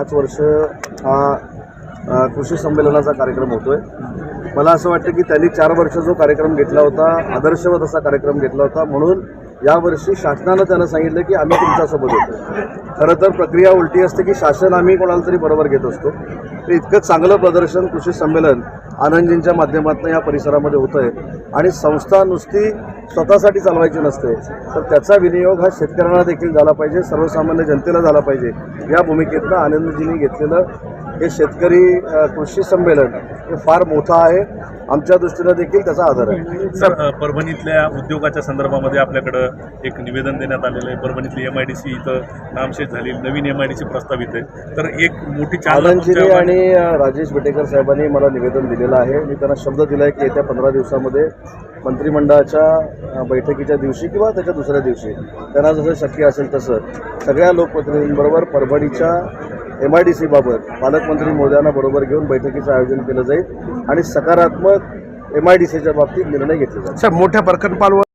पाच वर्ष हा कृषी संमेलनाचा कार्यक्रम होतोय. मला असं वाटतं की त्यांनी चार वर्ष जो कार्यक्रम घेतला होता आदर्शवत असा कार्यक्रम घेतला होता म्हणून यावर्षी शासनानं त्यांना सांगितलं की आम्ही तुमच्यासोबत होतो खरं तर प्रक्रिया उलटी असते की शासन आम्ही कोणाला तरी बरोबर घेत असतो. ते इतकं चांगलं प्रदर्शन कृषी संमेलन आनंदजींच्या माध्यमातून या परिसरामध्ये होतं आहे आणि संस्था नुसती स्वतःसाठी चालवायची नसते. तर त्याचा विनियोग हा शेतकऱ्यांना देखील झाला पाहिजे सर्वसामान्य जनतेला झाला पाहिजे. या भूमिकेतनं आनंदजींनी घेतलेलं हे शेतकरी कृषी संमेलन हे फार मोठं आहे. आमच्या दृष्टीनं देखील त्याचा आधार आहे. सर परभणीतल्या उद्योगाच्या संदर्भामध्ये आपल्याकडं एक निवेदन देण्यात आलेलं आहे. परभणीतली एम आय डी सी इथं नामशेष झाली. नवीन एम आय डी सी प्रस्तावित आहे. तर एक मोठी चालना आनंदजींनी तुमच्या- आणि राजेश बेटेकर साहेबांनी मला निवेदन दिलेलं आहे. मी त्यांना शब्द दिला आहे की येत्या पंधरा दिवसामध्ये मंत्रिमंडळाच्या बैठकीच्या दिवशी किंवा त्याच्या दुसऱ्या दिवशी त्यांना जसं शक्य असेल तसं. सगळ्या लोकप्रतिनिधींबरोबर परभणीच्या एम आय डी सीबाबत पालकमंत्री मोदयांना बरोबर घेऊन बैठकीचं आयोजन केलं जाईल आणि सकारात्मक एम आय डी सीच्या बाबतीत निर्णय घेतले जाईल मोठ्या प्रकल्पांवर